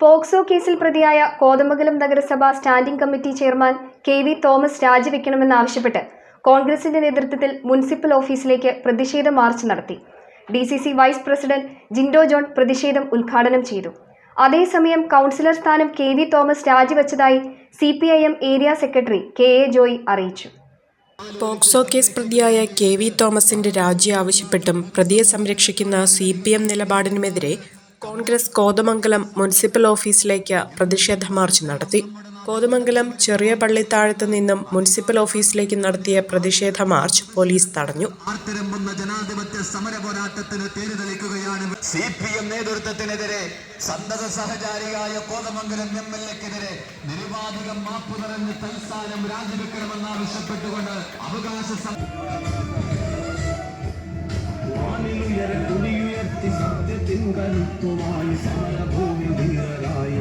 POCSO കേസിൽ പ്രതിയായ കോതമംഗലം നഗരസഭ standing committee chairman K V Thomas രാജിവെക്കണമെന്നാവശ്യപ്പെട്ട് കോൺഗ്രസിന്റെ നേതൃത്വത്തിൽ മുനിസിപ്പൽ ഓഫീസിലേക്ക് പ്രതിഷേധ മാർച്ച് നടത്തി. D C C vice president Jindo John പ്രതിഷേധം ഉദ്ഘാടനം ചെയ്തു. അതേസമയം കൗൺസിലർ സ്ഥാനം K V Thomas രാജിവെച്ചതായി C P I M area secretary K A Joy അറിയിച്ചു. പോക്സോ കേസ് പ്രതിയായ കെ വി തോമസിന്റെ രാജി ആവശ്യപ്പെട്ടും പ്രതിയെ സംരക്ഷിക്കുന്ന സി പി എം നിലപാടിനുമെതിരെ കോൺഗ്രസ് കോതമംഗലം മുനിസിപ്പൽ ഓഫീസിലേക്ക് പ്രതിഷേധ മാർച്ച് നടത്തി. കോതമംഗലം ചെറിയ പള്ളിത്താഴത്ത് നിന്നും മുനിസിപ്പൽ ഓഫീസിലേക്ക് നടത്തിയ പ്രതിഷേധ മാർച്ച് പോലീസ് തടഞ്ഞു. ജനാധിപത്യ സമര പോരാട്ടത്തിന് തേരുതെളിക്കുകയാണ് സി പി എം നേതൃത്വത്തിനെതിരെ സന്നദ്ധ സഹചാരിയായ കോതമംഗലം എം എൽ എക്കെതിരെ നിരുപാധികം മാപ്പു നിറഞ്ഞ് തൽസ്ഥാനം രാജിവെക്കണമെന്നാവശ്യപ്പെട്ടുകൊണ്ട് അവകാശ കരുത്തുമായി സമരഭൂമി ധീരരായി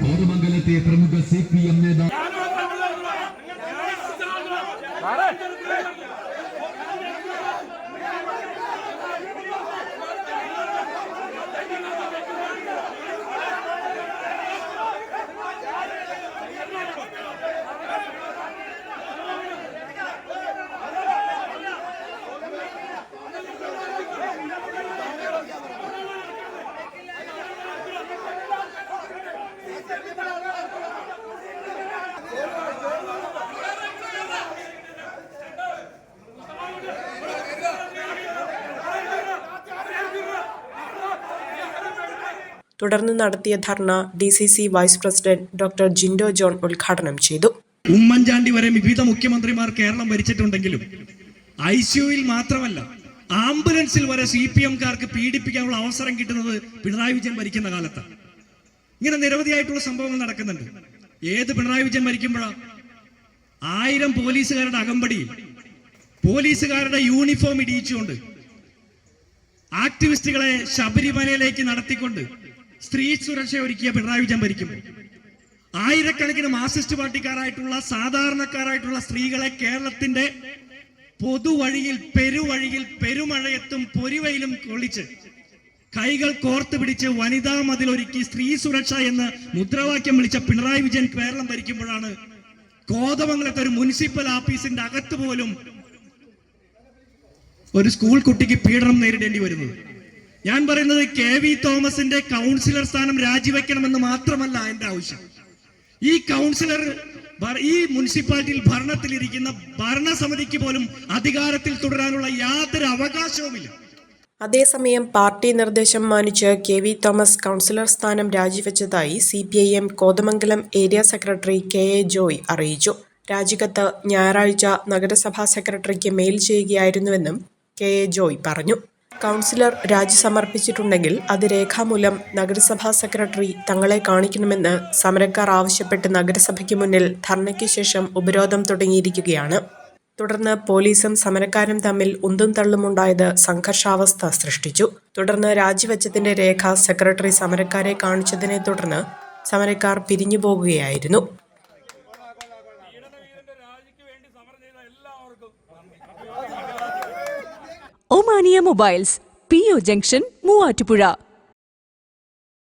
കോതമംഗലത്തെ പ്രമുഖ സി പി എം നേതാവ് തുടർന്ന് നടത്തിയ dharna D C C vice president doctor Jindo John ഉദ്ഘാടനം ചെയ്തു. ഉമ്മൻചാണ്ടി വരെ വിവിധ മുഖ്യമന്ത്രിമാർ കേരളം ഭരിച്ചിട്ടുണ്ടെങ്കിലും ഐ സിയുയിൽ മാത്രമല്ല ആംബുലൻസിൽ വരെ സി പി എംകാർക്ക് പീഡിപ്പിക്കാനുള്ള അവസരം കിട്ടുന്നത് പിണറായി വിജയൻ ഭരിക്കുന്ന കാലത്താണ് ഇങ്ങനെ നിരവധിയായിട്ടുള്ള സംഭവങ്ങൾ നടക്കുന്നുണ്ട്. ഏത് പിണറായി വിജയൻ ഭരിക്കുമ്പോഴാ? ആയിരം പോലീസുകാരുടെ അകമ്പടിയിൽ പോലീസുകാരുടെ യൂണിഫോം ഇടിയിച്ചുകൊണ്ട് ആക്ടിവിസ്റ്റുകളെ ശബരിമലയിലേക്ക് നടത്തിക്കൊണ്ട് സ്ത്രീ സുരക്ഷ ഒരുക്കിയ പിണറായി വിജയൻ ഭരിക്കുമ്പോൾ ആയിരക്കണക്കിന് മാർസിസ്റ്റ് പാർട്ടിക്കാരായിട്ടുള്ള സാധാരണക്കാരായിട്ടുള്ള സ്ത്രീകളെ കേരളത്തിന്റെ പൊതുവഴിയിൽ പെരുവഴിയിൽ പെരുമഴയത്തും പൊരിവയിലും കൊള്ളിച്ച് കൈകൾ കോർത്ത് പിടിച്ച് വനിതാ മതിലൊരുക്കി സ്ത്രീ സുരക്ഷ എന്ന് മുദ്രാവാക്യം വിളിച്ച പിണറായി വിജയൻ കേരളം ഭരിക്കുമ്പോഴാണ് കോതമംഗലത്തെ ഒരു മുനിസിപ്പൽ ഓഫീസിന്റെ അകത്ത് പോലും ഒരു സ്കൂൾ കുട്ടിക്ക് പീഡനം നേരിടേണ്ടി വരുന്നത്. ഞാൻ പറയുന്നത് കെ വി തോമസിന്റെ കൗൺസിലർ സ്ഥാനം രാജിവെക്കണമെന്ന് മാത്രമല്ല എന്റെ ആവശ്യം. ഈ കൗൺസിലർ ഈ മുനിസിപ്പാലിറ്റിയിൽ ഭരണത്തിലിരിക്കുന്ന ഭരണസമിതിക്ക് പോലും അധികാരത്തിൽ തുടരാനുള്ള യാതൊരു അവകാശവുമില്ല. അതേസമയം പാർട്ടി നിർദ്ദേശം മാനിച്ച് കെ വി തോമസ് കൗൺസിലർ സ്ഥാനം രാജിവെച്ചതായി C P I M Kothamangalam area secretary K A Joy അറിയിച്ചു. രാജിക്കത്ത് ഞായറാഴ്ച നഗരസഭാ സെക്രട്ടറിക്ക് മെയിൽ ചെയ്യുകയായിരുന്നുവെന്നും കെ എ ജോയ് പറഞ്ഞു. കൗൺസിലർ രാജി സമർപ്പിച്ചിട്ടുണ്ടെങ്കിൽ അത് രേഖാമൂലം നഗരസഭാ സെക്രട്ടറി തങ്ങളെ കാണിക്കണമെന്ന് സമരക്കാർ ആവശ്യപ്പെട്ട് നഗരസഭയ്ക്ക് മുന്നിൽ ധർണയ്ക്ക് ശേഷം ഉപരോധം തുടങ്ങിയിരിക്കുകയാണ്. തുടർന്ന് പോലീസും സമരക്കാരും തമ്മിൽ ഉന്തും തള്ളുമുണ്ടായത് സംഘർഷാവസ്ഥ സൃഷ്ടിച്ചു. തുടർന്ന് രാജിവെച്ചതിന്റെ രേഖ സെക്രട്ടറി സമരക്കാരെ കാണിച്ചതിനെ തുടർന്ന് സമരക്കാർ പിരിഞ്ഞു പോകുകയായിരുന്നു Omania mobiles P O junction Muvattupuzha.